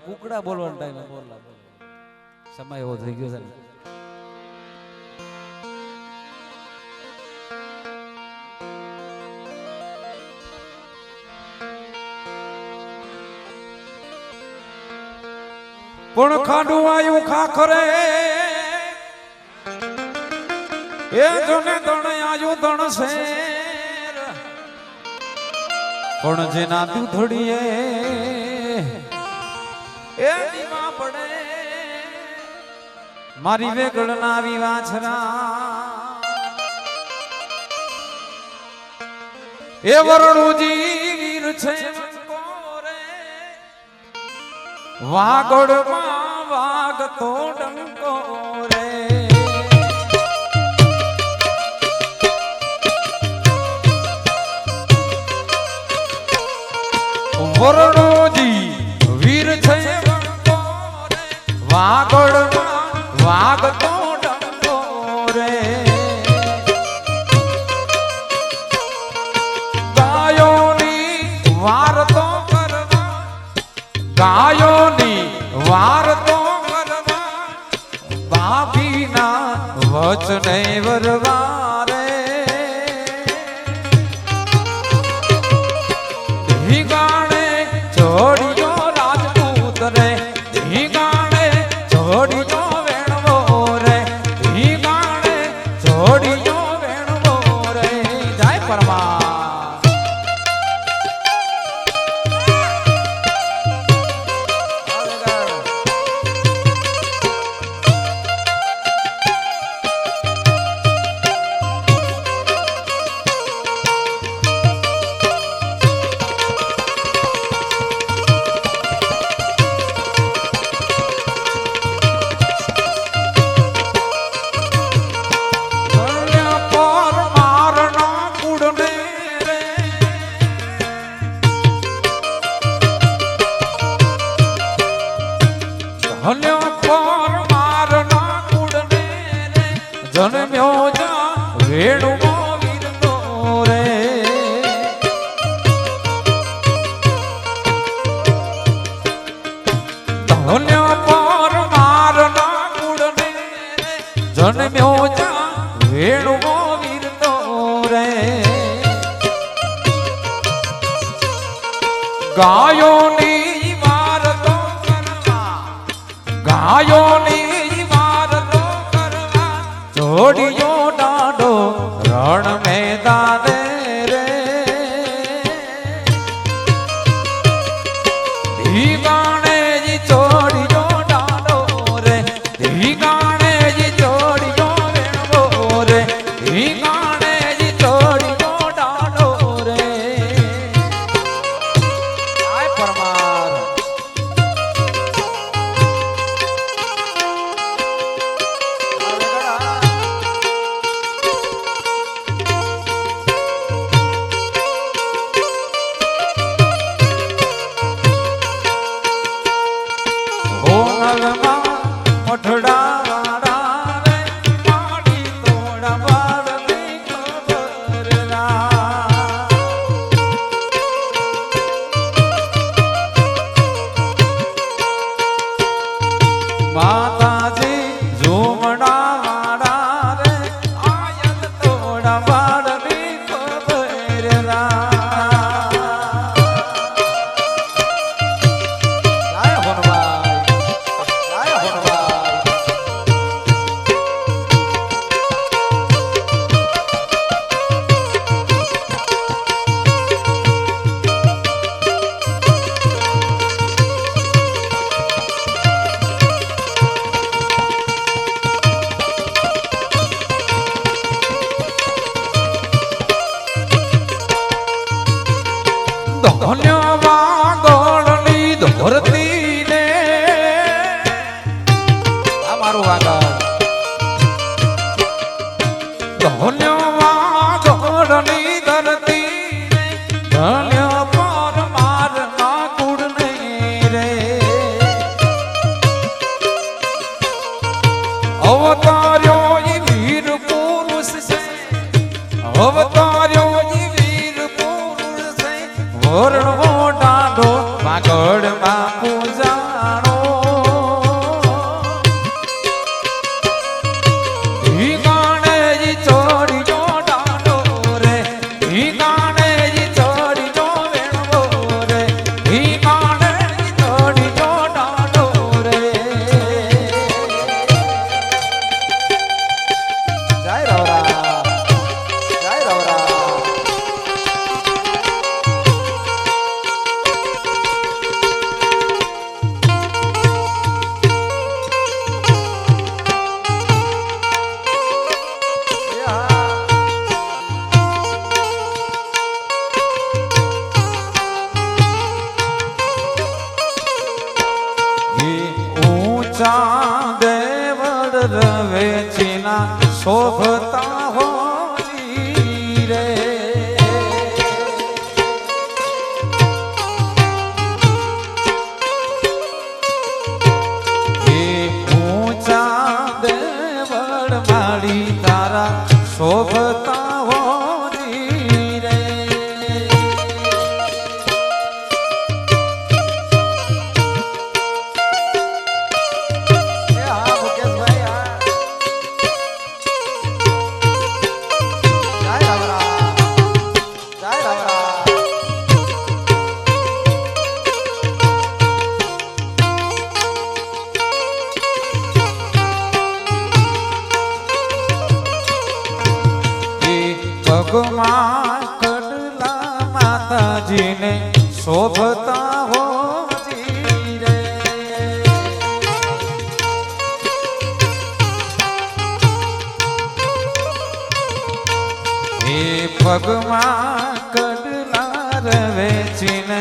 હવે કુકડા બોલવાનો ટાઈમ બોલલા સમય એવો થઈ ગયો છે પણ ખાડું આયું ખાખરે. એ જોને દણ આયું દણ છે પણ જેના દૂધડીએ એ દીવા પડે. મારી વેગળ ના આવી એ વરણુજી વીર છે વાગડમાં વાગ તો ડંકો રે વરણોજી વાગડમાં વાગ તો ડંકો રે. ગાયોની ગાયોની વાર તો કરવા વચને વરવારે પરમા હલ્યો પર મારના કુડને રે? જન્મ્યો જા વેણુમો વીરતો રે. ગાયોની વારતો કરવા જોડિયો રણ મેદાને મારું વાગળ ધન્યવાગળની ધરતી ને ધન્ય પર મારના કુળ રે અવતાર્યો વીર પુરુષ છે અવતાર્યો વીર પુરુષ છે વર્ણવો ડાઢો પાગળમાં ચાંદેવડ રવે છેના શોભતા પગમાં કડલા માતાજીને શોભતા હો પગમાં કડલા રવે ચીને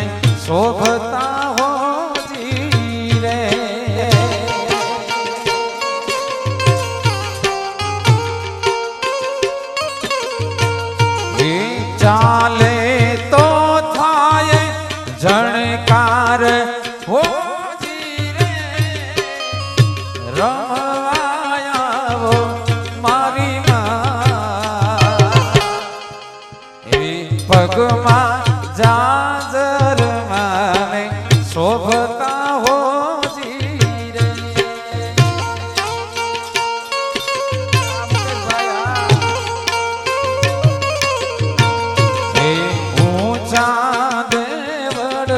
ચાલે તો થાય જણકાર હો રે. રમવાયાવો મારી માં. એ પગમાં જાજર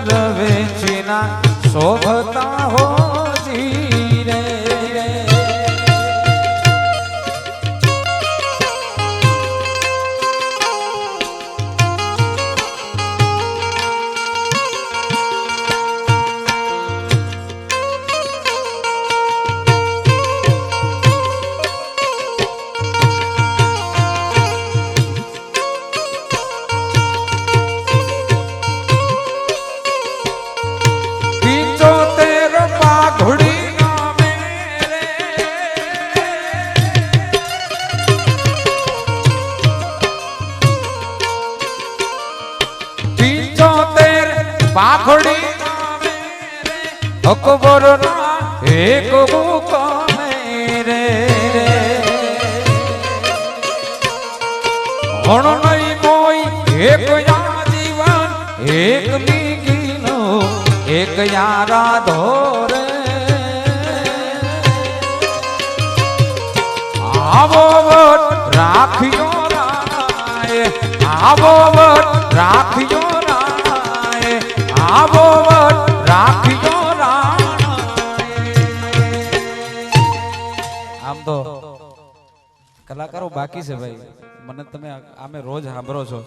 રવે ચીના શોભતા હો હણ નહીં કોઈ એક જીવન, એક લીગીનો એક યારા ધોરે આવો વટ રાખ્યો રાય, આવો વટ રાખ્યો રાય, આવો વટ રાખ્યો રાય. આમ તો કલાકારો બાકી છે ભાઈ. મને તમે આમે રોજ સાંભળો છો.